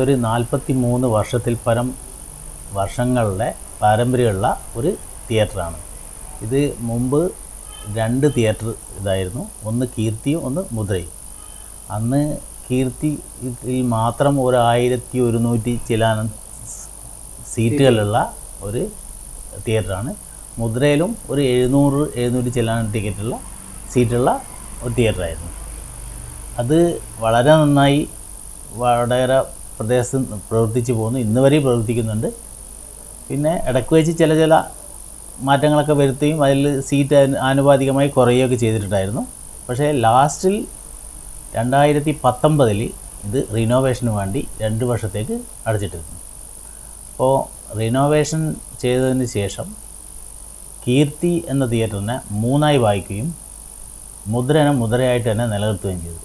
ഇതൊരു നാൽപ്പത്തി മൂന്ന് വർഷത്തിൽ പരം വർഷങ്ങളുടെ പാരമ്പര്യമുള്ള ഒരു തിയേറ്ററാണ്. ഇത് മുമ്പ് രണ്ട് തിയേറ്റർ ഇതായിരുന്നു. ഒന്ന് കീർത്തിയും ഒന്ന് മുദ്രയും. അന്ന് കീർത്തിയിൽ മാത്രം ഒരു ആയിരത്തി ഒരുന്നൂറ്റി ചില സീറ്റുകളുള്ള ഒരു തിയേറ്ററാണ്. മുദ്രയിലും ഒരു എഴുന്നൂറ് എഴുന്നൂറ്റി ചില ടിക്കറ്റുള്ള സീറ്റുള്ള ഒരു തിയേറ്ററായിരുന്നു. അത് വളരെ നന്നായി വടകര പ്രദേശത്ത് പ്രവർത്തിച്ചു പോകുന്നു. ഇന്ന് വരെയും പ്രവർത്തിക്കുന്നുണ്ട്. പിന്നെ ഇടയ്ക്ക് വെച്ച് ചില ചില മാറ്റങ്ങളൊക്കെ വരുത്തുകയും അതിൽ സീറ്റ് ആനു- ആനുപാതികമായി കുറയുകയൊക്കെ ചെയ്തിട്ടുണ്ടായിരുന്നു. പക്ഷേ ലാസ്റ്റിൽ രണ്ടായിരത്തി പത്തൊമ്പതിൽ ഇത് റിനോവേഷന് വേണ്ടി രണ്ട് വർഷത്തേക്ക് അടച്ചിട്ടിരുന്നു. അപ്പോൾ റിനോവേഷൻ ചെയ്തതിന് ശേഷം കീർത്തി എന്ന തിയേറ്ററിനെ മൂന്നായി വായിക്കുകയും മുദ്രനെ മുദ്രയായിട്ട് തന്നെ നിലനിർത്തുകയും ചെയ്തു.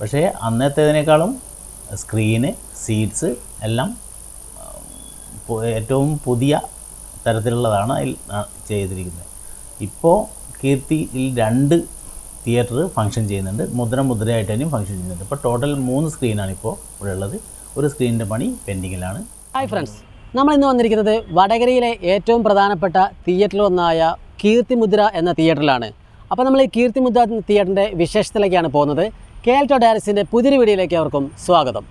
പക്ഷേ അന്നത്തേതിനേക്കാളും സ്ക്രീന് സീറ്റ്സ് എല്ലാം ഏറ്റവും പുതിയ തരത്തിലുള്ളതാണ് അതിൽ ചെയ്തിരിക്കുന്നത്. ഇപ്പോൾ കീർത്തിയിൽ രണ്ട് തിയേറ്റർ ഫങ്ഷൻ ചെയ്യുന്നുണ്ട്. മുദ്ര മുദ്രയായിട്ട് തന്നെയും ഫങ്ഷൻ ചെയ്യുന്നുണ്ട്. ഇപ്പോൾ ടോട്ടൽ മൂന്ന് സ്ക്രീനാണ് ഇപ്പോൾ ഇവിടെ ഉള്ളത്. ഒരു സ്ക്രീനിന്റെ പണി പെൻഡിങ്ങിലാണ് ഹായ് ഫ്രണ്ട്സ് നമ്മൾ ഇന്ന് വന്നിരിക്കുന്നത് വടകരയിലെ ഏറ്റവും പ്രധാനപ്പെട്ട തിയേറ്ററിൽ ഒന്നായ കീർത്തിമുദ്ര എന്ന തിയേറ്ററിലാണ് അപ്പോൾ നമ്മൾ ഈ കീർത്തിമുദ്ര തിയേറ്ററിന്റെ വിശേഷത്തിലേക്കാണ് പോകുന്നത്. കെ എൽ ടോ ഡയറക്സിന്റെ പുതിയൊരു വീഡിയോയിലേക്ക് അവർക്കും സ്വാഗതം.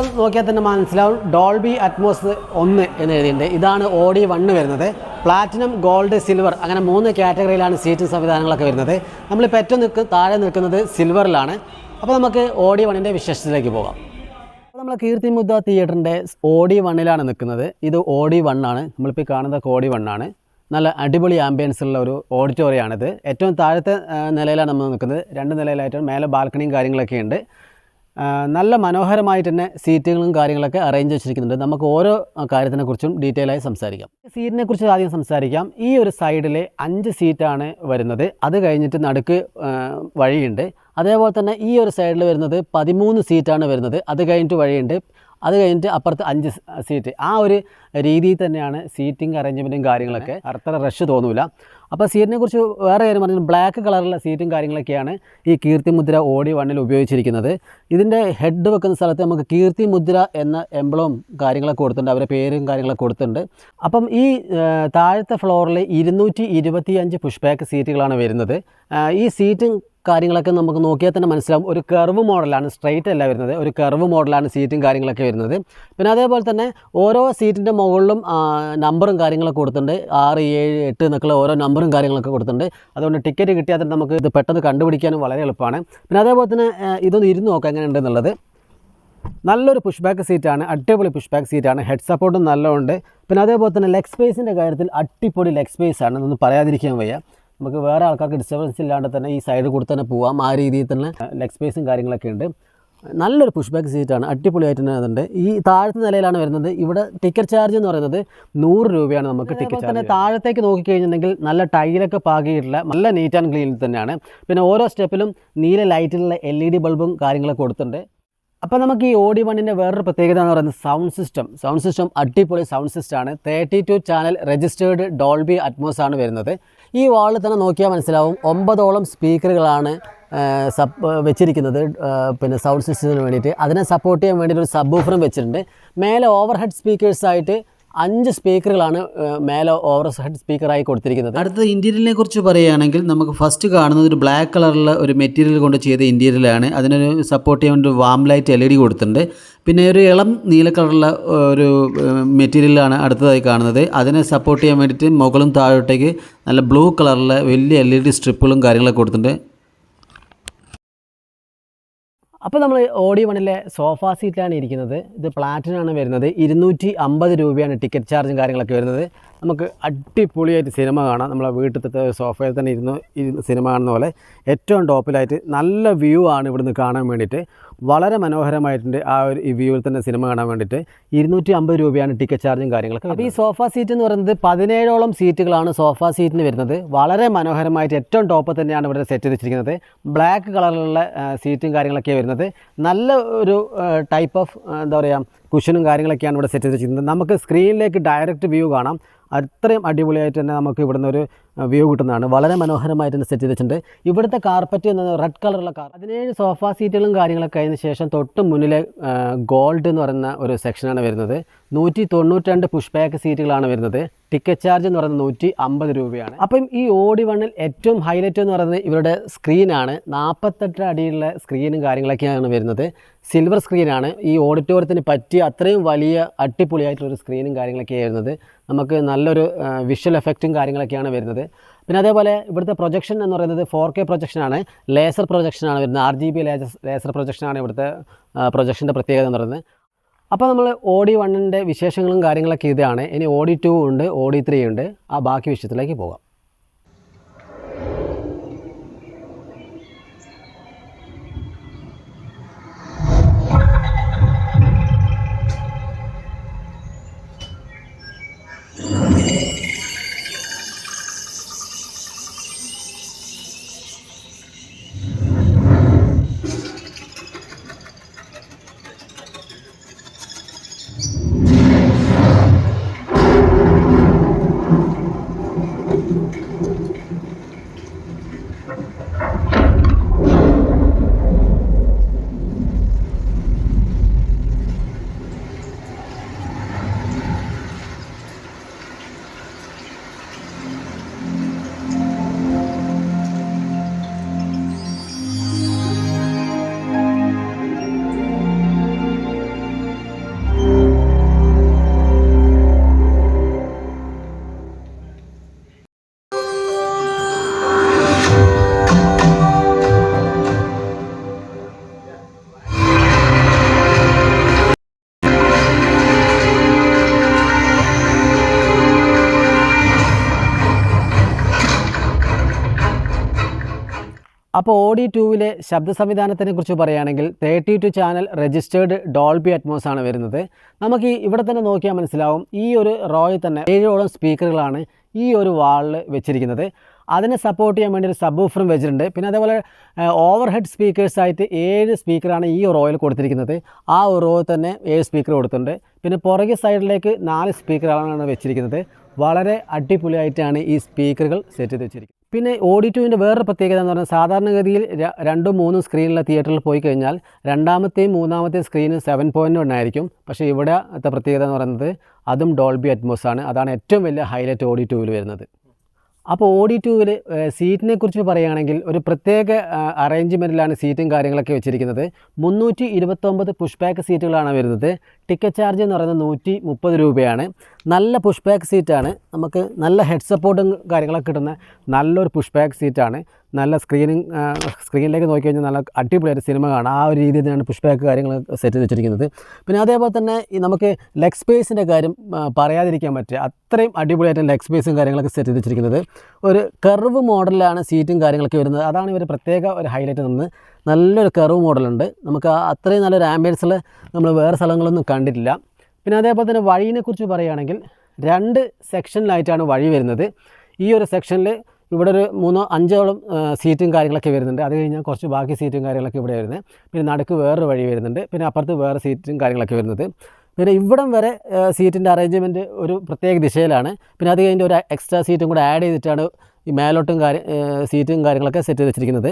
ഇവിടെ നോക്കിയാൽ തന്നെ മനസ്സിലാവും. ഡോൾബി അറ്റ്മോസ് ഒന്ന് എന്ന് എഴുതിയിട്ടുണ്ട്. ഇതാണ് ഓഡി വണ്ണ് വരുന്നത്. പ്ലാറ്റിനം ഗോൾഡ് സിൽവർ അങ്ങനെ മൂന്ന് കാറ്റഗറിയിലാണ് സീറ്റ് സംവിധാനങ്ങളൊക്കെ വരുന്നത്. നമ്മളിപ്പോൾ ഏറ്റവും നിൽക്ക് താഴെ നിൽക്കുന്നത് സിൽവറിലാണ് അപ്പോൾ നമുക്ക് ഓഡി വണ്ണിന്റെ വിശേഷത്തിലേക്ക് പോകാം. അപ്പോൾ നമ്മൾ കീർത്തിമുദ്ര തിയേറ്ററിന്റെ ഓഡി വണ്ണിലാണ് നിൽക്കുന്നത്. ഇത് ഓഡി വണ്ണാണ് നമ്മളിപ്പോൾ കാണുന്നത് ഓഡി വണ്ണാണ് നല്ല അടിപൊളി ആംബിയൻസ് ഉള്ള ഒരു ഓഡിറ്റോറിയമാണിത് ഏറ്റവും താഴത്തെ നിലയിലാണ് നമ്മൾ നിൽക്കുന്നത്. രണ്ട് നിലയിലായിട്ട് മേലെ ബാൽക്കണിയും കാര്യങ്ങളൊക്കെ ഉണ്ട്. നല്ല മനോഹരമായിട്ട് തന്നെ സീറ്റുകളും കാര്യങ്ങളൊക്കെ അറേഞ്ച് വെച്ചിരിക്കുന്നുണ്ട്. നമുക്ക് ഓരോ കാര്യത്തിനെ കാര്യത്തിനെക്കുറിച്ചും ഡീറ്റെയിൽ ആയി സംസാരിക്കാം. സീറ്റിനെ കുറിച്ച് ആദ്യം സംസാരിക്കാം. ഈ ഒരു സൈഡിലെ അഞ്ച് സീറ്റാണ് വരുന്നത്. അത് കഴിഞ്ഞിട്ട് നടുക്ക് വഴിയുണ്ട്. അതേപോലെ തന്നെ ഈ ഒരു സൈഡിൽ വരുന്നത് പതിമൂന്ന് സീറ്റാണ് വരുന്നത്. അത് കഴിഞ്ഞിട്ട് വഴിയുണ്ട്. അത് കഴിഞ്ഞിട്ട് അപ്പുറത്ത് അഞ്ച് സീറ്റ്. ആ ഒരു രീതിയിൽ തന്നെയാണ് സീറ്റിംഗ് അറേഞ്ച്മെന്റും കാര്യങ്ങളൊക്കെ. അത്ര റഷ് തോന്നൂല. അപ്പോൾ സീറ്റിനെ കുറിച്ച് വേറെ കാര്യം പറഞ്ഞാൽ ബ്ലാക്ക് കളറുള്ള സീറ്റും കാര്യങ്ങളൊക്കെയാണ് ഈ കീർത്തിമുദ്ര ഓടി വണ്ണിൽ ഉപയോഗിച്ചിരിക്കുന്നത്. ഇതിന്റെ ഹെഡ് വെക്കുന്ന സ്ഥലത്ത് നമുക്ക് കീർത്തിമുദ്ര എന്ന എംബ്ലവും കാര്യങ്ങളൊക്കെ കൊടുത്തിട്ടുണ്ട്. അവരുടെ പേരും കാര്യങ്ങളൊക്കെ കൊടുത്തിട്ടുണ്ട്. അപ്പം ഈ താഴത്തെ ഫ്ലോറിൽ ഇരുന്നൂറ്റി ഇരുപത്തിയഞ്ച് പുഷ് ബാക്ക് സീറ്റുകളാണ് വരുന്നത്. ഈ സീറ്റും കാര്യങ്ങളൊക്കെ നമുക്ക് നോക്കിയാൽ തന്നെ മനസ്സിലാവും. ഒരു കർവ് മോഡലാണ് സ്ട്രെയിറ്റ് അല്ല വരുന്നത്. ഒരു കർവ് മോഡലാണ് സീറ്റും കാര്യങ്ങളൊക്കെ വരുന്നത്. പിന്നെ അതേപോലെ തന്നെ ഓരോ സീറ്റിന്റെ മുകളിലും നമ്പറും കാര്യങ്ങളൊക്കെ കൊടുത്തിട്ടുണ്ട്. ആറ് ഏഴ് എട്ട് എന്നൊക്കെ ഓരോ നമ്പറും കാര്യങ്ങളൊക്കെ കൊടുത്തിട്ടുണ്ട്. അതുകൊണ്ട് ടിക്കറ്റ് കിട്ടിയാൽ തന്നെ നമുക്ക് ഇത് പെട്ടെന്ന് കണ്ടുപിടിക്കാനും വളരെ എളുപ്പമാണ്. പിന്നെ അതേപോലെ തന്നെ ഇതൊന്ന് ഇരുന്ന് നോക്കാം എങ്ങനെയുണ്ടെന്നുള്ളത്. നല്ലൊരു പുഷ് ബാക്ക് സീറ്റാണ് അടിപൊളി പുഷ് ബാക്ക് സീറ്റാണ് ഹെഡ് സപ്പോർട്ടും നല്ലതുണ്ട് പിന്നെ അതേപോലെ തന്നെ ലെഗ് സ്പേസിന്റെ കാര്യത്തിൽ അടിപൊളി ലെഗ് സ്പേസ് ആണ്. എന്നൊന്നും പറയാതിരിക്കാൻ വയ്യ. നമുക്ക് വേറെ ആൾക്കാർക്ക് ഡിസ്റ്റർബൻസ് ഇല്ലാണ്ട് തന്നെ ഈ സൈഡ് കൂടെ തന്നെ പോവാം. ആ രീതിയിൽ തന്നെ ലെഗ് സ്പേസും കാര്യങ്ങളൊക്കെ ഉണ്ട്. നല്ലൊരു പുഷ് ബാക്ക് സീറ്റാണ് അടിപൊളിയായിട്ട് തന്നെ അതുണ്ട്. ഈ താഴത്തെ നിലയിലാണ് വരുന്നത്. ഇവിടെ ടിക്കറ്റ് ചാർജ് എന്ന് പറയുന്നത് നൂറ് രൂപയാണ് നമുക്ക് ടിക്കറ്റ് തന്നെ താഴത്തേക്ക് നോക്കിക്കഴിഞ്ഞിട്ടുണ്ടെങ്കിൽ നല്ല ടൈലൊക്കെ പാകിയിട്ടുള്ള നല്ല നീറ്റ് ആൻഡ് ക്ലീൻ തന്നെയാണ്. പിന്നെ ഓരോ സ്റ്റെപ്പിലും നീല ലൈറ്റിലുള്ള എൽ ഇ ഡി ബൾബും കാര്യങ്ങളൊക്കെ കൊടുത്തിട്ടുണ്ട്. അപ്പോൾ നമുക്ക് ഈ ഓഡി വണ്ണിന്റെ വേറൊരു പ്രത്യേകത എന്ന് പറയുന്നത് സൗണ്ട് സിസ്റ്റം സൗണ്ട് സിസ്റ്റം അടിപൊളി സൗണ്ട് സിസ്റ്റമാണ് thirty two channel registered Dolby Atmos ആണ് വരുന്നത്. ഈ വാളിൽ തന്നെ നോക്കിയാൽ മനസ്സിലാവും ഒമ്പതോളം സ്പീക്കറുകളാണ് സബ് വെച്ചിരിക്കുന്നത് പിന്നെ സൗണ്ട് സിസ്റ്റത്തിന് വേണ്ടിയിട്ട്. അതിനെ സപ്പോർട്ട് ചെയ്യാൻ വേണ്ടിയിട്ട് ഒരു സബ് ഊഫറും വെച്ചിട്ടുണ്ട്. മേലെ ഓവർഹെഡ് സ്പീക്കേഴ്സായിട്ട് അഞ്ച് സ്പീക്കറുകളാണ് മേലെ ഓവർ ഹെഡ് സ്പീക്കറായി കൊടുത്തിരിക്കുന്നത്. അടുത്ത ഇന്റീരിയലിനെ കുറിച്ച് പറയുകയാണെങ്കിൽ നമുക്ക് ഫസ്റ്റ് കാണുന്നത് ഒരു ബ്ലാക്ക് കളറിലുള്ള ഒരു മെറ്റീരിയൽ കൊണ്ട് ചെയ്ത ഇന്റീരിയലാണ് അതിനൊരു സപ്പോർട്ട് ചെയ്യാൻ ഒരു warm light L E D കൊടുത്തിട്ടുണ്ട്. പിന്നെ ഒരു ഇളം നീല കളറുള്ള ഒരു മെറ്റീരിയലാണ് അടുത്തതായി കാണുന്നത്. അതിനെ സപ്പോർട്ട് ചെയ്യാൻ വേണ്ടിയിട്ട് മുകളും താഴോട്ടേക്ക് നല്ല ബ്ലൂ കളറിലെ വലിയ എൽ ഇ ഡി സ്ട്രിപ്പുകളും കാര്യങ്ങളൊക്കെ കൊടുത്തിട്ടുണ്ട്. അപ്പോൾ നമ്മൾ ഓഡി വണിലെ സോഫ സീറ്റിലാണ് ഇരിക്കുന്നത്. ഇത് പ്ലാറ്റിനാണ് വരുന്നത്. ഇരുന്നൂറ്റി അമ്പത് രൂപയാണ് ടിക്കറ്റ് ചാർജും കാര്യങ്ങളൊക്കെ വരുന്നത്. നമുക്ക് അടിപൊളിയായിട്ട് സിനിമ കാണാം. നമ്മളെ വീട്ടിലത്തെ സോഫയിൽ തന്നെ ഇരുന്ന് സിനിമ കാണുന്ന പോലെ ഏറ്റവും ടോപ്പിലായിട്ട് നല്ല വ്യൂ ആണ് ഇവിടുന്ന് കാണാൻ വേണ്ടിയിട്ട്. വളരെ മനോഹരമായിട്ടുണ്ട് ആ ഒരു വ്യൂവിൽ തന്നെ സിനിമ കാണാൻ വേണ്ടിയിട്ട് ഇരുന്നൂറ്റി അമ്പത് രൂപയാണ് ടിക്കറ്റ് ചാർജും കാര്യങ്ങളൊക്കെ അപ്പോൾ ഈ സോഫ സീറ്റ് എന്ന് പറയുന്നത് പതിനേഴോളം സീറ്റുകളാണ് സോഫ സീറ്റിന് വരുന്നത്. വളരെ മനോഹരമായിട്ട് ഏറ്റവും ടോപ്പ് തന്നെയാണ് ഇവിടെ സെറ്റ് ചെയ്തിരിക്കുന്നത്. ബ്ലാക്ക് കളറിലുള്ള സീറ്റും കാര്യങ്ങളൊക്കെ വരുന്നത്. നല്ല ഒരു ടൈപ്പ് ഓഫ് എന്താ പറയുക കുഷനും കാര്യങ്ങളൊക്കെയാണ് ഇവിടെ സെറ്റ് ചെയ്തിരിക്കുന്നത്. നമുക്ക് സ്ക്രീനിലേക്ക് ഡയറക്റ്റ് വ്യൂ കാണാം. അത്രയും അടിപൊളിയായിട്ട് തന്നെ നമുക്ക് ഇവിടുന്ന് ഒരു വ്യൂ കിട്ടുന്നതാണ്. വളരെ മനോഹരമായിട്ട് സെറ്റ് ചെയ്ത് വെച്ചിട്ടുണ്ട് ഇവിടുത്തെ കാർപ്പറ്റ് എന്നത് റെഡ് കളറുള്ള കാർ പതിനേഴ് സോഫ സീറ്റുകളും കാര്യങ്ങളൊക്കെ അതിന് ശേഷം തൊട്ട് മുന്നിലെ ഗോൾഡ് എന്ന് പറയുന്ന ഒരു സെക്ഷനാണ് വരുന്നത്. നൂറ്റി തൊണ്ണൂറ്റി പുഷ് ബാക്ക് സീറ്റുകളാണ് വരുന്നത്. ടിക്കറ്റ് ചാർജ് എന്ന് പറയുന്നത് നൂറ്റി അമ്പത് രൂപയാണ്. അപ്പം ഈ ഓടി വണ്ണിൽ ഏറ്റവും ഹൈലൈറ്റ് എന്ന് പറയുന്നത് ഇവരുടെ സ്ക്രീനാണ് നാൽപ്പത്തെട്ട് അടിയുള്ള സ്ക്രീനും കാര്യങ്ങളൊക്കെയാണ് വരുന്നത്. സിൽവർ സ്ക്രീനാണ് ഈ ഓഡിറ്റോറിയത്തിന് പറ്റിയ അത്രയും വലിയ അടിപൊളിയായിട്ടുള്ളൊരു സ്ക്രീനും കാര്യങ്ങളൊക്കെയാണ് വരുന്നത്. നമുക്ക് നല്ലൊരു വിഷ്വൽ എഫക്റ്റും കാര്യങ്ങളൊക്കെയാണ് വരുന്നത്. പിന്നെ അതേപോലെ ഇവിടുത്തെ പ്രൊജക്ഷൻ എന്ന് പറയുന്നത് ഫോർ കെ പ്രൊജക്ഷനാണ് ലേസർ പ്രൊജക്ഷനാണ് വരുന്നത്. R G B laser laser പ്രൊജക്ഷനാണ് ഇവിടുത്തെ പ്രൊജക്ഷന്റെ പ്രത്യേകത എന്ന് പറയുന്നത്. അപ്പോൾ നമ്മൾ ഓഡി വണ്ണിന്റെ വിശേഷങ്ങളും കാര്യങ്ങളൊക്കെ ഇതാണ്. ഇനി ഓഡി ടു ഉണ്ട് ഓഡി ത്രീ ഉണ്ട്. ആ ബാക്കി വിഷയത്തിലേക്ക് പോകാം. അപ്പോൾ ഓഡി ടൂവിലെ ശബ്ദ സംവിധാനത്തിനെ കുറിച്ച് പറയുകയാണെങ്കിൽ thirty two channel registered Dolby Atmos ആണ് വരുന്നത്. നമുക്ക് ഈ ഇവിടെ തന്നെ നോക്കിയാൽ മനസ്സിലാവും ഈ ഒരു റോയിൽ തന്നെ ഏഴോളം സ്പീക്കറുകളാണ് ഈ ഒരു വാളിൽ വെച്ചിരിക്കുന്നത്. അതിനെ സപ്പോർട്ട് ചെയ്യാൻ വേണ്ടി ഒരു സബ് ഊഫറും വെച്ചിട്ടുണ്ട്. പിന്നെ അതേപോലെ ഓവർ ഹെഡ് സ്പീക്കേഴ്സായിട്ട് ഏഴ് സ്പീക്കറാണ് ഈ റോയിൽ കൊടുത്തിരിക്കുന്നത്. ആ ഒരു റോ തന്നെ ഏഴ് സ്പീക്കർ കൊടുത്തിട്ടുണ്ട്. പിന്നെ പുറകെ സൈഡിലേക്ക് നാല് സ്പീക്കറുകളാണ് വെച്ചിരിക്കുന്നത്. വളരെ അടിപൊളിയായിട്ടാണ് ഈ സ്പീക്കറുകൾ സെറ്റ് ചെയ്ത് വെച്ചിരിക്കുന്നത്. പിന്നെ ഓഡിറ്റോവിന്റെ വേറൊരു പ്രത്യേകത എന്ന് പറഞ്ഞാൽ സാധാരണഗതിയിൽ രണ്ടും മൂന്നും സ്ക്രീനിലെ തിയേറ്ററിൽ പോയി കഴിഞ്ഞാൽ രണ്ടാമത്തെയും മൂന്നാമത്തെയും സ്ക്രീന് സെവൻ പോയിന്റ് വൺ ആയിരിക്കും. പക്ഷേ ഇവിടത്തെ പ്രത്യേകത എന്ന് പറയുന്നത് അതും ഡോൾബി അറ്റ്മോസ് ആണ്. അതാണ് ഏറ്റവും വലിയ ഹൈലൈറ്റ് ഓഡിറ്റോവിൽ വരുന്നത്. അപ്പോൾ ഓഡി ടൂവിൽ സീറ്റിനെ കുറിച്ച് പറയുകയാണെങ്കിൽ ഒരു പ്രത്യേക അറേഞ്ച്മെന്റിലാണ് സീറ്റും കാര്യങ്ങളൊക്കെ വെച്ചിരിക്കുന്നത്. മുന്നൂറ്റി ഇരുപത്തൊമ്പത് പുഷ് ബാക്ക് സീറ്റുകളാണ് വരുന്നത്. ടിക്കറ്റ് ചാർജ് എന്ന് പറയുന്നത് നൂറ്റി മുപ്പത് രൂപയാണ്. നല്ല പുഷ് ബാക്ക് സീറ്റാണ് നമുക്ക് നല്ല ഹെഡ് സപ്പോർട്ടും കാര്യങ്ങളൊക്കെ കിട്ടുന്ന നല്ലൊരു പുഷ് ബാക്ക് സീറ്റാണ് നല്ല സ്ക്രീനിങ് സ്ക്രീനിലേക്ക് നോക്കി കഴിഞ്ഞാൽ നല്ല അടിപൊളിയായിട്ട് സിനിമ കാണാം. ആ ഒരു രീതിയിൽ തന്നെയാണ് പുഷ് ബാക്ക് കാര്യങ്ങൾ സെറ്റ് ചെയ്ത് വെച്ചിരിക്കുന്നത്. പിന്നെ അതേപോലെ തന്നെ നമുക്ക് ലെഗ് സ്പേസിന്റെ കാര്യം പറയാതിരിക്കാൻ പറ്റുക അത്രയും അടിപൊളിയായിട്ട് ലെഗ് സ്പേസും കാര്യങ്ങളൊക്കെ സെറ്റ് ചെയ്ത് വെച്ചിരിക്കുന്നത്. ഒരു കർവ് മോഡലിലാണ് സീറ്റും കാര്യങ്ങളൊക്കെ വരുന്നത്. അതാണ് ഇവർ പ്രത്യേക ഒരു ഹൈലൈറ്റ് നിന്ന് നല്ലൊരു കർവ് മോഡലുണ്ട് നമുക്ക് അത്രയും നല്ലൊരു ആംബിയൻസിൽ നമ്മൾ വേറെ സ്ഥലങ്ങളൊന്നും കണ്ടിട്ടില്ല. പിന്നെ അതേപോലെ തന്നെ വഴിയെക്കുറിച്ച് കുറിച്ച് പറയുകയാണെങ്കിൽ രണ്ട് സെക്ഷനിലായിട്ടാണ് വഴി വരുന്നത്. ഈ ഒരു സെക്ഷനിൽ ഇവിടെ ഒരു മൂന്നോ അഞ്ചോളം സീറ്റും കാര്യങ്ങളൊക്കെ വരുന്നുണ്ട്. അത് കഴിഞ്ഞാൽ കുറച്ച് ബാക്കി സീറ്റും കാര്യങ്ങളൊക്കെ ഇവിടെ വരുന്നത്. പിന്നെ നടുക്ക് വേറൊരു വഴി വരുന്നുണ്ട്. പിന്നെ അപ്പുറത്ത് വേറെ സീറ്റും കാര്യങ്ങളൊക്കെ വരുന്നത്. പിന്നെ ഇവിടം വരെ സീറ്റിന്റെ അറേഞ്ച്മെന്റ് ഒരു പ്രത്യേക ദിശയിലാണ്. പിന്നെ അത് കഴിഞ്ഞിട്ട് ഒരു എക്സ്ട്രാ സീറ്റും കൂടെ ആഡ് ചെയ്തിട്ടാണ് ഈ മേലോട്ടും കാര്യം സീറ്റും കാര്യങ്ങളൊക്കെ സെറ്റ് ചെയ്ത് വെച്ചിരിക്കുന്നത്.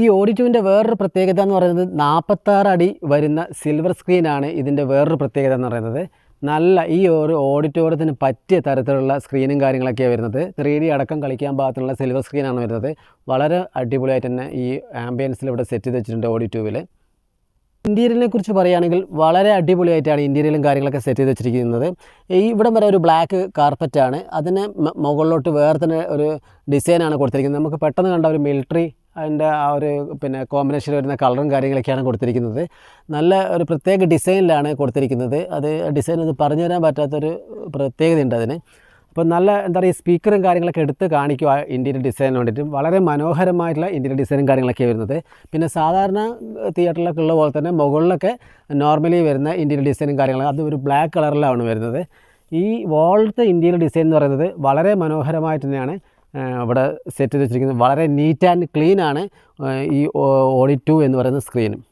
ഈ ഓഡിറ്റുവിന്റെ വേറൊരു പ്രത്യേകത എന്ന് പറയുന്നത് നാൽപ്പത്താറ് അടി വരുന്ന സിൽവർ സ്ക്രീനാണ് ഇതിന്റെ വേറൊരു പ്രത്യേകത എന്ന് പറയുന്നത്. നല്ല ഈ ഒരു ഓഡിറ്റോറിയത്തിന് പറ്റിയ തരത്തിലുള്ള സ്ക്രീനും കാര്യങ്ങളൊക്കെയാണ് വരുന്നത്. ത്രീ ഡി അടക്കം കളിക്കാൻ പാകത്തിലുള്ള സിൽവർ സ്ക്രീനാണ് വരുന്നത്. വളരെ അടിപൊളിയായിട്ട് തന്നെ ഈ ആംബിയൻസിൽ ഇവിടെ സെറ്റ് ചെയ്ത് വെച്ചിട്ടുണ്ട് ഓഡിറ്റോവിൽ ഇന്റീരിയലിനെ കുറിച്ച് പറയുകയാണെങ്കിൽ വളരെ അടിപൊളിയായിട്ടാണ് ഇന്റീരിയലും കാര്യങ്ങളൊക്കെ സെറ്റ് ചെയ്ത് വെച്ചിരിക്കുന്നത്. ഈ ഇവിടം വരെ ഒരു ബ്ലാക്ക് കാർപ്പറ്റാണ് അതിന് മുകളിലോട്ട് വേറെ തന്നെ ഒരു ഡിസൈനാണ് കൊടുത്തിരിക്കുന്നത്. നമുക്ക് പെട്ടെന്ന് കണ്ട ഒരു മിലിറ്ററി അതിന്റെ ആ ഒരു പിന്നെ കോമ്പിനേഷൻ വരുന്ന കളറും കാര്യങ്ങളൊക്കെയാണ് കൊടുത്തിരിക്കുന്നത്. നല്ല ഒരു പ്രത്യേക ഡിസൈനിലാണ് കൊടുത്തിരിക്കുന്നത്. അത് ഡിസൈൻ ഒന്ന് പറഞ്ഞു തരാൻ പറ്റാത്തൊരു പ്രത്യേകതയുണ്ട് അതിന്. അപ്പോൾ നല്ല എന്താ പറയുക സ്പീക്കറും കാര്യങ്ങളൊക്കെ എടുത്ത് കാണിക്കും ആ ഇന്റീരിയർ ഡിസൈനിന് വേണ്ടിയിട്ട്. വളരെ മനോഹരമായിട്ടുള്ള ഇന്റീരിയർ ഡിസൈനും കാര്യങ്ങളൊക്കെയാണ് വരുന്നത്. പിന്നെ സാധാരണ തിയേറ്ററിലൊക്കെ ഉള്ള പോലെ തന്നെ മുകളിലൊക്കെ നോർമലി വരുന്ന ഇന്റീരിയർ ഡിസൈനും കാര്യങ്ങളും. അത് ഒരു ബ്ലാക്ക് കളറിലാണ് വരുന്നത്. ഈ വാളിലത്തെ ഇന്റീരിയർ ഡിസൈൻ എന്ന് പറയുന്നത് വളരെ മനോഹരമായിട്ട് തന്നെയാണ്. ഇവിടെ സെറ്റ് ചെയ്ത് വെച്ചിരിക്കുന്നത് വളരെ നീറ്റ് ആൻഡ് ക്ലീൻ ആണ് ഈ ഓഡി ടു എന്ന് പറയുന്ന സ്ക്രീനും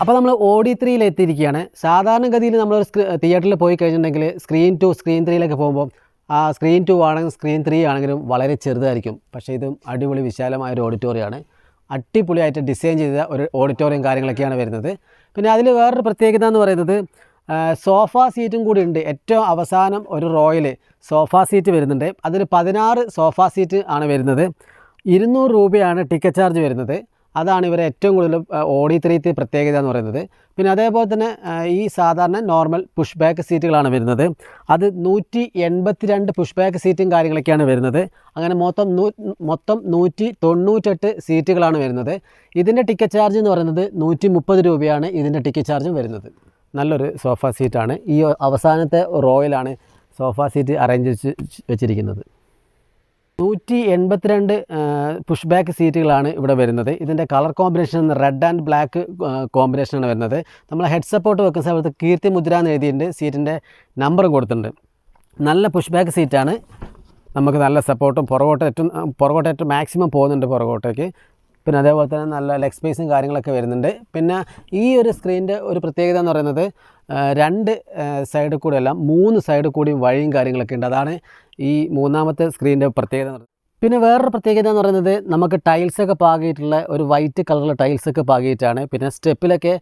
അപ്പോൾ നമ്മൾ ഓഡി ത്രീയിൽ എത്തിയിരിക്കുകയാണ്. സാധാരണഗതിയിൽ നമ്മളൊരു സ്ക്രീ തിയേറ്ററിൽ പോയി കഴിഞ്ഞിട്ടുണ്ടെങ്കിൽ സ്ക്രീൻ ടു സ്ക്രീൻ ത്രീയിലൊക്കെ പോകുമ്പോൾ ആ സ്ക്രീൻ ടു ആണെങ്കിലും സ്ക്രീൻ ത്രീ ആണെങ്കിലും വളരെ ചെറുതായിരിക്കും. പക്ഷേ ഇത് അടിപൊളി വിശാലമായ ഒരു ഓഡിറ്റോറിയമാണ് അടിപൊളിയായിട്ട് ഡിസൈൻ ചെയ്ത ഒരു ഓഡിറ്റോറിയം കാര്യങ്ങളൊക്കെയാണ് വരുന്നത്. പിന്നെ അതിൽ വേറൊരു പ്രത്യേകത എന്ന് പറയുന്നത് സോഫ സീറ്റും കൂടി ഉണ്ട്. ഏറ്റവും അവസാനം ഒരു റോയിൽ സോഫ സീറ്റ് വരുന്നുണ്ട്. അതിൽ പതിനാറ് സോഫ സീറ്റ് ആണ് വരുന്നത്. ഇരുന്നൂറ് രൂപയാണ് ടിക്കറ്റ് ചാർജ് വരുന്നത്. അതാണ് ഇവരെ ഏറ്റവും കൂടുതൽ ഓടി ത്രീത്തി പ്രത്യേകത എന്ന് പറയുന്നത്. പിന്നെ അതേപോലെ തന്നെ ഈ സാധാരണ നോർമൽ പുഷ് ബാക്ക് സീറ്റുകളാണ് വരുന്നത്. അത് നൂറ്റി എൺപത്തി രണ്ട് പുഷ് ബാക്ക് സീറ്റും കാര്യങ്ങളൊക്കെയാണ് വരുന്നത്. അങ്ങനെ മൊത്തം നൂ മൊത്തം നൂറ്റി തൊണ്ണൂറ്റെട്ട് സീറ്റുകളാണ് വരുന്നത്. ഇതിന്റെ ടിക്കറ്റ് ചാർജ് എന്ന് പറയുന്നത് നൂറ്റി മുപ്പത് രൂപയാണ് ഇതിന്റെ ടിക്കറ്റ് ചാർജും വരുന്നത്. നല്ലൊരു സോഫ സീറ്റാണ്. ഈ അവസാനത്തെ റോയിലാണ് സോഫ സീറ്റ് അറേഞ്ച് വെച്ചിരിക്കുന്നത്. നൂറ്റി എൺപത്തിരണ്ട് പുഷ് ബാക്ക് സീറ്റുകളാണ് ഇവിടെ വരുന്നത്. ഇതിന്റെ colour combination red and black കോമ്പിനേഷനാണ് വരുന്നത്. നമ്മൾ ഹെഡ് സപ്പോർട്ട് വെക്കുന്ന സമയത്ത് കീർത്തി മുദ്ര എന്ന് എഴുതിയിട്ടുണ്ട്. സീറ്റിന്റെ നമ്പറും കൊടുത്തിട്ടുണ്ട്. നല്ല പുഷ് ബാക്ക് സീറ്റാണ്. നമുക്ക് നല്ല സപ്പോർട്ടും പുറകോട്ട് ഏറ്റവും പുറകോട്ട് ഏറ്റവും മാക്സിമം പോകുന്നുണ്ട് പുറകോട്ടേക്ക്. പിന്നെ അതേപോലെ തന്നെ നല്ല ലെഗ് സ്പേസും കാര്യങ്ങളൊക്കെ വരുന്നുണ്ട്. പിന്നെ ഈ ഒരു സ്ക്രീനിന്റെ ഒരു പ്രത്യേകത എന്ന് പറയുന്നത് രണ്ട് സൈഡിൽ കൂടെ അല്ല മൂന്ന് സൈഡിൽ കൂടിയും വഴിയും കാര്യങ്ങളൊക്കെ ഉണ്ട്. അതാണ് ഈ മൂന്നാമത്തെ സ്ക്രീനിന്റെ പ്രത്യേകത എന്ന് പറയുന്നത്. പിന്നെ വേറൊരു പ്രത്യേകത എന്ന് പറയുന്നത് നമുക്ക് ടൈൽസൊക്കെ പാകിയിട്ടുള്ള ഒരു വൈറ്റ് കളറിലെ ടൈൽസൊക്കെ പാകിയിട്ടാണ്. പിന്നെ സ്റ്റെപ്പിലൊക്കെ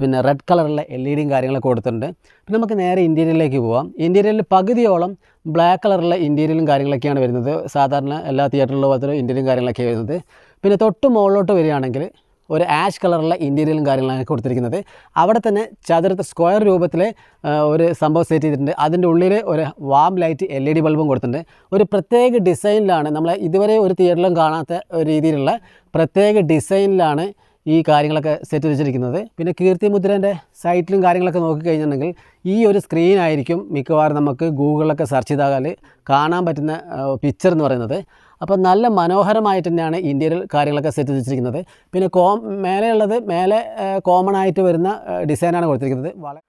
പിന്നെ റെഡ് കളറിലെ എൽ ഇ ഡിയും കാര്യങ്ങളൊക്കെ കൊടുത്തിട്ടുണ്ട്. പിന്നെ നമുക്ക് നേരെ ഇന്റീരിയറിലേക്ക് പോവാം. ഇന്റീരിയറിൽ പകുതിയോളം ബ്ലാക്ക് കളറിലെ ഇന്റീരിയലും കാര്യങ്ങളൊക്കെയാണ് വരുന്നത്. സാധാരണ എല്ലാ തിയേറ്ററിലും പോലത്തെ ഇന്റീരിയലും കാര്യങ്ങളൊക്കെ വരുന്നത്. പിന്നെ തൊട്ട് മുകളിലോട്ട് വരികയാണെങ്കിൽ ഒരു ആഷ് കളറുള്ള ഇന്റീരിയലും കാര്യങ്ങളാണ് കൊടുത്തിരിക്കുന്നത്. അവിടെ തന്നെ ചതുരത്ത് സ്ക്വയർ രൂപത്തിൽ ഒരു സംഭവം സെറ്റ് ചെയ്തിട്ടുണ്ട്. അതിന്റെ ഉള്ളിൽ ഒരു warm light L E D ബൾബും കൊടുത്തിട്ടുണ്ട്. ഒരു പ്രത്യേക ഡിസൈനിലാണ് നമ്മൾ ഇതുവരെ ഒരു തിയേറ്ററിലും കാണാത്ത രീതിയിലുള്ള പ്രത്യേക ഡിസൈനിലാണ് ഈ കാര്യങ്ങളൊക്കെ സെറ്റ് വെച്ചിരിക്കുന്നത്. പിന്നെ കീർത്തി മുദ്രന്റെ സൈറ്റിലും കാര്യങ്ങളൊക്കെ നോക്കിക്കഴിഞ്ഞിട്ടുണ്ടെങ്കിൽ ഈ ഒരു സ്ക്രീൻ ആയിരിക്കും മിക്കവാറും നമുക്ക് ഗൂഗിളിലൊക്കെ സെർച്ച് ചെയ്താൽ കാണാൻ പറ്റുന്ന പിക്ചർ എന്ന് പറയുന്നത്. അപ്പോൾ നല്ല മനോഹരമായിട്ട് തന്നെയാണ് ഇന്ത്യയിൽ കാര്യങ്ങളൊക്കെ സെറ്റ് വെച്ചിരിക്കുന്നത്. പിന്നെ കോം മേലെയുള്ളത് മേലെ കോമൺ ആയിട്ട് വരുന്ന ഡിസൈനാണ് കൊടുത്തിരിക്കുന്നത്. വളരെ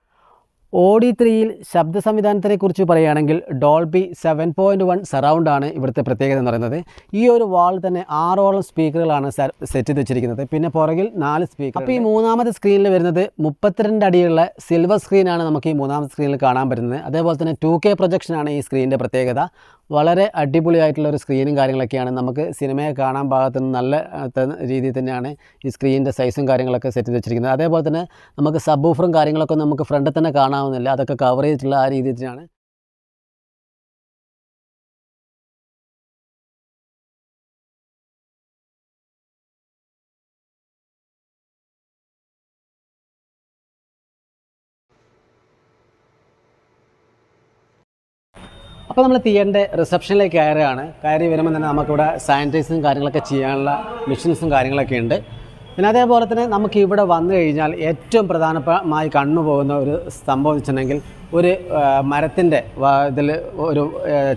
ഓഡി ത്രീയിൽ ശബ്ദ സംവിധാനത്തെക്കുറിച്ച് പറയുകയാണെങ്കിൽ Dolby seven point one surround ആണ് ഇവിടുത്തെ പ്രത്യേകത എന്ന് പറയുന്നത്. ഈ ഒരു വാൾ തന്നെ ആറോളം സ്പീക്കറുകളാണ് സെറ്റ് ചെയ്ത് വെച്ചിരിക്കുന്നത്. പിന്നെ പുറകിൽ നാല് സ്പീക്കർ അപ്പോൾ ഈ മൂന്നാമത്തെ സ്ക്രീനിൽ വരുന്നത് മുപ്പത്തിരണ്ട് അടിയുള്ള സിൽവർ സ്ക്രീനാണ് നമുക്ക് ഈ മൂന്നാമത്തെ സ്ക്രീനിൽ കാണാൻ പറ്റുന്നത്. അതേപോലെ തന്നെ ടു കെ പ്രൊജക്ഷനാണ് ഈ സ്ക്രീനിന്റെ പ്രത്യേകത. വളരെ അടിപൊളിയായിട്ടുള്ള ഒരു സ്ക്രീനും കാര്യങ്ങളൊക്കെയാണ്. നമുക്ക് സിനിമയെ കാണാൻ പാകത്തിന് നല്ല രീതിയിൽ തന്നെയാണ് ഈ സ്ക്രീനിന്റെ സൈസും കാര്യങ്ങളൊക്കെ സെറ്റ് ചെയ്ത് വെച്ചിരിക്കുന്നത്. അതേപോലെ തന്നെ നമുക്ക് സബ് ഊഫറും കാര്യങ്ങളൊക്കെ നമുക്ക് ഫ്രണ്ടിൽ തന്നെ കാണാവുന്നില്ല. അതൊക്കെ കവർ ചെയ്തിട്ടുള്ള ആ രീതിയിൽ തന്നെയാണ് അപ്പോൾ നമ്മൾ തിയേറ്ററിന്റെ റിസപ്ഷനിലേക്ക് കയറുകയാണ്. കയറി വരുമ്പോൾ തന്നെ നമുക്കിവിടെ സാനിറ്റൈസും കാര്യങ്ങളൊക്കെ ചെയ്യാനുള്ള മെഷീൻസും കാര്യങ്ങളൊക്കെ ഉണ്ട്. പിന്നെ അതേപോലെ തന്നെ നമുക്ക് ഇവിടെ വന്നു കഴിഞ്ഞാൽ ഏറ്റവും പ്രധാനമായി കണ്ണുപോകുന്ന ഒരു സംഭവം എന്ന് വെച്ചിട്ടുണ്ടെങ്കിൽ ഒരു മരത്തിന്റെ ഇതിൽ ഒരു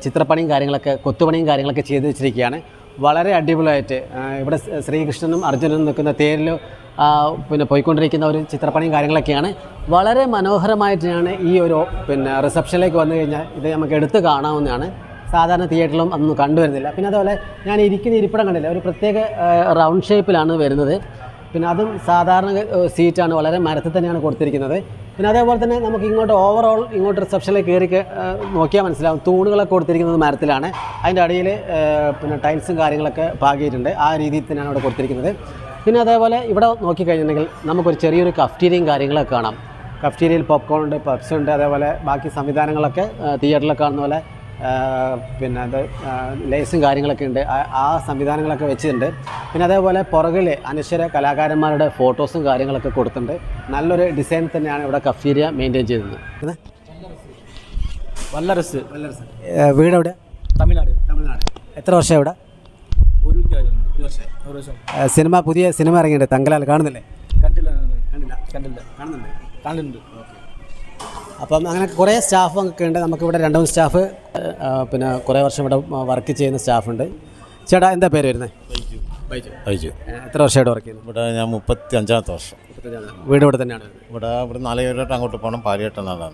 ചിത്രപ്പണിയും കാര്യങ്ങളൊക്കെ കൊത്തുപണിയും കാര്യങ്ങളൊക്കെ ചെയ്ത് വെച്ചിരിക്കുകയാണ്. വളരെ അടിപൊളിയായിട്ട് ഇവിടെ ശ്രീകൃഷ്ണനും അർജുനനും നിൽക്കുന്ന തേരിൽ പിന്നെ പോയിക്കൊണ്ടിരിക്കുന്ന ഒരു ചിത്രപ്പണിയും കാര്യങ്ങളൊക്കെയാണ്. വളരെ മനോഹരമായിട്ടാണ് ഈ ഒരു പിന്നെ റിസപ്ഷനിലേക്ക് വന്നു കഴിഞ്ഞാൽ ഇത് നമുക്ക് എടുത്ത് കാണാവുന്നതാണ്. സാധാരണ തിയേറ്ററിലും അതൊന്നും കണ്ടുവരുന്നില്ല. പിന്നെ അതുപോലെ ഞാൻ ഇരിക്കുന്ന ഇരിപ്പിടം കണ്ടില്ല? ഒരു പ്രത്യേക റൗണ്ട് ഷേപ്പിലാണ് വരുന്നത്. പിന്നെ അതും സാധാരണ സീറ്റാണ്. വളരെ മരത്തിൽ തന്നെയാണ് കൊടുത്തിരിക്കുന്നത്. പിന്നെ അതേപോലെ തന്നെ നമുക്ക് ഇങ്ങോട്ട് ഓവറോൾ ഇങ്ങോട്ട് റിസപ്ഷനിലേക്ക് കയറി നോക്കിയാൽ മനസ്സിലാവും. തൂണുകളൊക്കെ കൊടുത്തിരിക്കുന്നത് മരത്തിലാണ്. അതിന്റെ അടിയിൽ പിന്നെ ടൈൽസും കാര്യങ്ങളൊക്കെ പാകിയിട്ടുണ്ട്. ആ രീതിയിൽ തന്നെയാണ് അവിടെ കൊടുത്തിരിക്കുന്നത്. പിന്നെ അതേപോലെ ഇവിടെ നോക്കിക്കഴിഞ്ഞിട്ടുണ്ടെങ്കിൽ നമുക്കൊരു ചെറിയൊരു കഫ്റ്റീരിയയും കാര്യങ്ങളൊക്കെ കാണാം. കഫ്റ്റീരിയയിൽ പോപ്കോൺ ഉണ്ട് പബ്സ് ഉണ്ട് അതേപോലെ ബാക്കി സംവിധാനങ്ങളൊക്കെ തിയേറ്ററിൽ കാണുന്ന പോലെ പിന്നെ അത് ലേസും കാര്യങ്ങളൊക്കെ ഉണ്ട്. ആ- സംവിധാനങ്ങളൊക്കെ വെച്ചിട്ടുണ്ട്. പിന്നെ അതേപോലെ പുറകിൽ അനശ്വര കലാകാരന്മാരുടെ ഫോട്ടോസും കാര്യങ്ങളൊക്കെ കൊടുത്തിട്ടുണ്ട്. നല്ലൊരു ഡിസൈൻ തന്നെയാണ് ഇവിടെ കഫ്റ്റീരിയ മെയിന്റെയിൻ ചെയ്തത്. വല്ലറസ് വല്ലറസ് വീടെവിടെ? തമിഴ്നാട്. തമിഴ്നാട്. എത്ര വർഷം ഇവിടെ? സിനിമ പുതിയ സിനിമ ഇറങ്ങിയിട്ടുണ്ട്. തങ്കലാൽ കാണുന്നില്ലേ? കണ്ടില്ല കണ്ടില്ല. കണ്ടില്ല. കാണുന്നുണ്ട്. കാണുന്നുണ്ട് അപ്പം അങ്ങനെ കുറേ സ്റ്റാഫ് ഒക്കെ ഉണ്ട്. നമുക്കിവിടെ രണ്ട് മൂന്ന് സ്റ്റാഫ് പിന്നെ കുറേ വർഷം ഇവിടെ വർക്ക് ചെയ്യുന്ന സ്റ്റാഫുണ്ട്. ചേട്ടാ എന്താ പേര് വരുന്നത് ബൈജു. എത്ര വർഷം ഇവിടെ വർക്ക് ചെയ്യുന്നത് ഇവിടെ ഞാൻ മുപ്പത്തി അഞ്ചാമത്തെ വർഷം. വീട് ഇവിടെ തന്നെയാണ്? ഇവിടെ ഇവിടെ നാലുപേരോട്ട് അങ്ങോട്ട് പോകണം. പാലിയേട്ട എന്നാണ്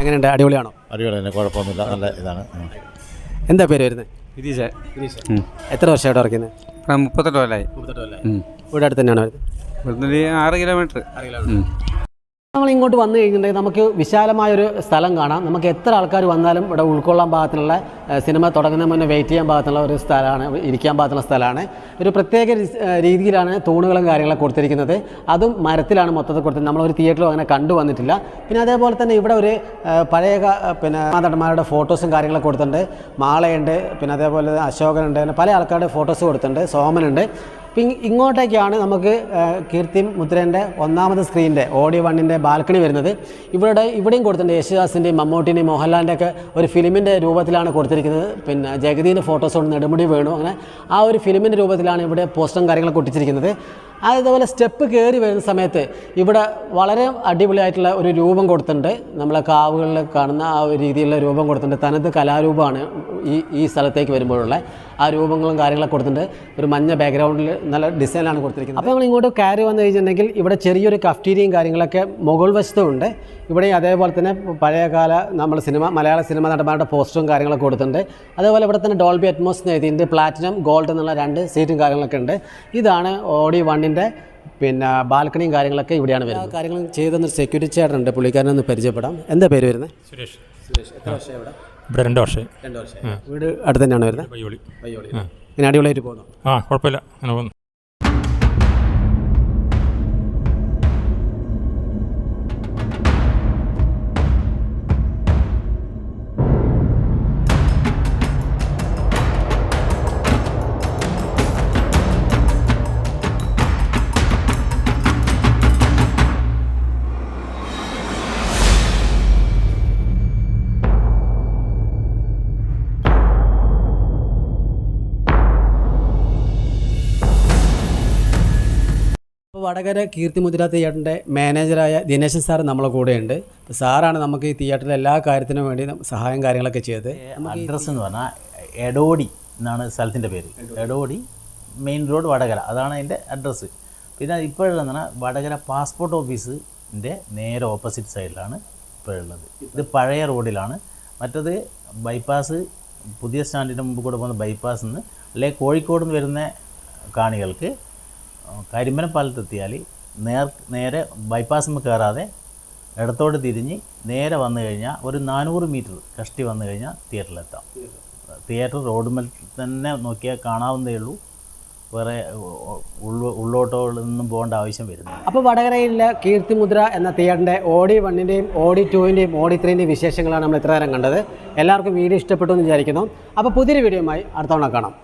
എങ്ങനെയുണ്ട്? അടിപൊളിയാണോ? അടിപൊളിയാണ് തന്നെ. കുഴപ്പമൊന്നുമില്ല. നല്ല ഇതാണ്. എന്താ പേര് വരുന്നത് ഗിരീഷ് എത്ര വർഷം ഇവിടെ വർക്ക് ചെയ്യുന്നത് മുപ്പത്തെട്ട് കൊല്ലായി. ഇവിടെ അടുത്ത് തന്നെയാണ് വരുന്നത്? ഇവിടുന്ന് ഒരു ആറ് കിലോമീറ്റർ. നമ്മൾ ഇങ്ങോട്ട് വന്നു കഴിഞ്ഞിട്ടുണ്ടെങ്കിൽ നമുക്ക് വിശാലമായൊരു സ്ഥലം കാണാം. നമുക്ക് എത്ര ആൾക്കാർ വന്നാലും ഇവിടെ ഉൾക്കൊള്ളാൻ പാകത്തിനുള്ള സിനിമ തുടങ്ങുന്നതിന് മുന്നേ വെയിറ്റ് ചെയ്യാൻ പാകത്തിനുള്ള ഒരു സ്ഥലമാണ് ഇരിക്കാൻ പാകത്തിനുള്ള സ്ഥലമാണ്. ഒരു പ്രത്യേക രീതിയിലാണ് തൂണുകളും കാര്യങ്ങളും കൊടുത്തിരിക്കുന്നത്. അതും മരത്തിലാണ് മൊത്തത്തിൽ കൊടുത്തത് നമ്മളൊരു തിയേറ്ററിലും അങ്ങനെ കണ്ടു വന്നിട്ടില്ല. പിന്നെ അതേപോലെ തന്നെ ഇവിടെ ഒരു പഴയ പിന്നെ നടന്മാരുടെ ഫോട്ടോസും കാര്യങ്ങളൊക്കെ കൊടുത്തിട്ടുണ്ട്. മാളയുണ്ട് പിന്നെ അതേപോലെ അശോകനുണ്ട് പല ആൾക്കാരുടെ ഫോട്ടോസ് കൊടുത്തിട്ടുണ്ട്. സോമനുണ്ട്. അപ്പം ഇങ്ങോട്ടേക്കാണ് നമുക്ക് കീർത്തി മുദ്രേന്റെ ഒന്നാമത് സ്ക്രീനിന്റെ ഓഡിയോ വണ്ണിന്റെ ബാൽക്കണി വരുന്നത്. ഇവിടെ ഇവിടെയും കൊടുത്തിട്ടുണ്ട് യേശുദാസിന്റെയും മമ്മൂട്ടിന്റെയും മോഹൻലാലിന്റെ ഒക്കെ ഒരു ഫിലിമിന്റെ രൂപത്തിലാണ് കൊടുത്തിരിക്കുന്നത്. പിന്നെ ജഗതീന്റെ ഫോട്ടോസ് കൊണ്ട് നെടുമുടി വേണു. അങ്ങനെ ആ ഒരു ഫിലിമിന്റെ രൂപത്തിലാണ് ഇവിടെ പോസ്റ്ററും കാര്യങ്ങളൊക്കെ ഒട്ടിച്ചിരിക്കുന്നത്. അതേപോലെ സ്റ്റെപ്പ് കയറി വരുന്ന സമയത്ത് ഇവിടെ വളരെ അടിപൊളിയായിട്ടുള്ള ഒരു രൂപം കൊടുത്തിട്ടുണ്ട്. നമ്മളെ കാവുകളിൽ കാണുന്ന ആ ഒരു രീതിയിലുള്ള രൂപം കൊടുത്തിട്ടുണ്ട്. തനത് കലാരൂപമാണ് ഈ ഈ സ്ഥലത്തേക്ക് വരുമ്പോഴുള്ള. ആ രൂപങ്ങളും കാര്യങ്ങളൊക്കെ കൊടുത്തിട്ടുണ്ട്. ഒരു മഞ്ഞ ബാക്ക്ഗ്രൗണ്ടിൽ നല്ല ഡിസൈനാണ് കൊടുത്തിരിക്കുന്നത്. അപ്പോൾ നമ്മൾ ഇങ്ങോട്ട് കയറി വന്നു കഴിഞ്ഞിട്ടുണ്ടെങ്കിൽ ഇവിടെ ചെറിയൊരു കഫ്റ്റീരിയയും കാര്യങ്ങളൊക്കെ മുകൾ വശത്തുമുണ്ട് ഇവിടെ അതേപോലെ തന്നെ പഴയകാല നമ്മൾ സിനിമ മലയാള സിനിമ നടന്മാരുടെ പോസ്റ്ററും കാര്യങ്ങളൊക്കെ കൊടുത്തിട്ടുണ്ട്. അതേപോലെ ഇവിടെ തന്നെ ഡോൾബി അറ്റ്മോസ് എന്ന് എഴുതിയിട്ടുണ്ട്. പ്ലാറ്റിനം ഗോൾഡ് എന്നുള്ള രണ്ട് സീറ്റും കാര്യങ്ങളൊക്കെ ഉണ്ട്. ഇതാണ് ഓഡി വണ്ണിന്റെ പിന്നെ ബാൽക്കണിയും കാര്യങ്ങളൊക്കെ ഇവിടെയാണ് വരുന്നത്. കാര്യങ്ങൾ ചെയ്തെന്നൊരു സെക്യൂരിറ്റി ചേട്ടനുണ്ട് പുള്ളിക്കാരനൊന്ന് പരിചയപ്പെടാം. എന്താ പേര് വരുന്നത് സുരേഷ്. സുരേഷ്. എത്ര വർഷം ഇവിടെ? ഇവിടെ രണ്ട് വർഷം രണ്ട് വർഷം വീട് അടുത്ത് തന്നെയാണ് വരുന്നത്? പയ്യോളി പയ്യോളി ഇങ്ങനെ അടിപൊളിയായിട്ട് പോകുന്നു. ആ കുഴപ്പമില്ല. അങ്ങനെ പോകുന്നു. വടകര കീർത്തിമുദ്ര തിയേറ്ററിന്റെ മാനേജറായ ദിനേശൻ സാർ നമ്മളെ കൂടെയുണ്ട്. സാറാണ് നമുക്ക് ഈ തിയേറ്ററിലെ എല്ലാ കാര്യത്തിനും വേണ്ടി സഹായം കാര്യങ്ങളൊക്കെ ചെയ്തത്. അഡ്രസ്സ് എന്ന് പറഞ്ഞാൽ എടോടി എന്നാണ് സ്ഥലത്തിന്റെ പേര്. Edodi main road Vadakara. അതാണ് അതിന്റെ അഡ്രസ്സ്. പിന്നെ ഇപ്പോഴുള്ളതെന്ന് പറഞ്ഞാൽ വടകര പാസ്പോർട്ട് ഓഫീസിന്റെ നേരെ ഓപ്പോസിറ്റ് സൈഡിലാണ് ഇപ്പോഴുള്ളത്. ഇത് പഴയ റോഡിലാണ്. മറ്റത് ബൈപ്പാസ് പുതിയ സ്റ്റാൻഡിന്റെ മുമ്പ് കൂടെ പോകുന്ന ബൈപ്പാസ് നിന്ന് അല്ലെങ്കിൽ കോഴിക്കോട് നിന്ന് വരുന്ന കാണികൾക്ക് കരിമ്പന പാലത്തെത്തിയാൽ നേർ നേരെ ബൈപ്പാസിൽ കയറാതെ ഇടത്തോട്ട് തിരിഞ്ഞ് നേരെ വന്നു കഴിഞ്ഞാൽ ഒരു നാനൂറ് മീറ്റർ കഷ്ടി വന്നു കഴിഞ്ഞാൽ തിയേറ്ററിലെത്താം. തിയേറ്റർ റോഡ് റോഡുമേൽ തന്നെ നോക്കിയാൽ കാണാവുന്നതേ ഉള്ളൂ. വേറെ ഉള്ളോട്ടോളിൽ നിന്നും പോകേണ്ട ആവശ്യം വരുന്നു അപ്പോൾ വടകരയിലെ കീർത്തിമുദ്ര എന്ന തിയേറ്ററിന്റെ ഓഡി വണ്ണിന്റെയും ഓഡി ടുവിന്റെയും ഓഡി ത്രീന്റെയും വിശേഷങ്ങളാണ് നമ്മൾ ഇത്ര നേരം കണ്ടത്. എല്ലാവർക്കും വീഡിയോ ഇഷ്ടപ്പെട്ടു എന്ന് വിചാരിക്കുന്നു. അപ്പോൾ പുതിയൊരു വീഡിയോയുമായി അടുത്തവണ കാണാം.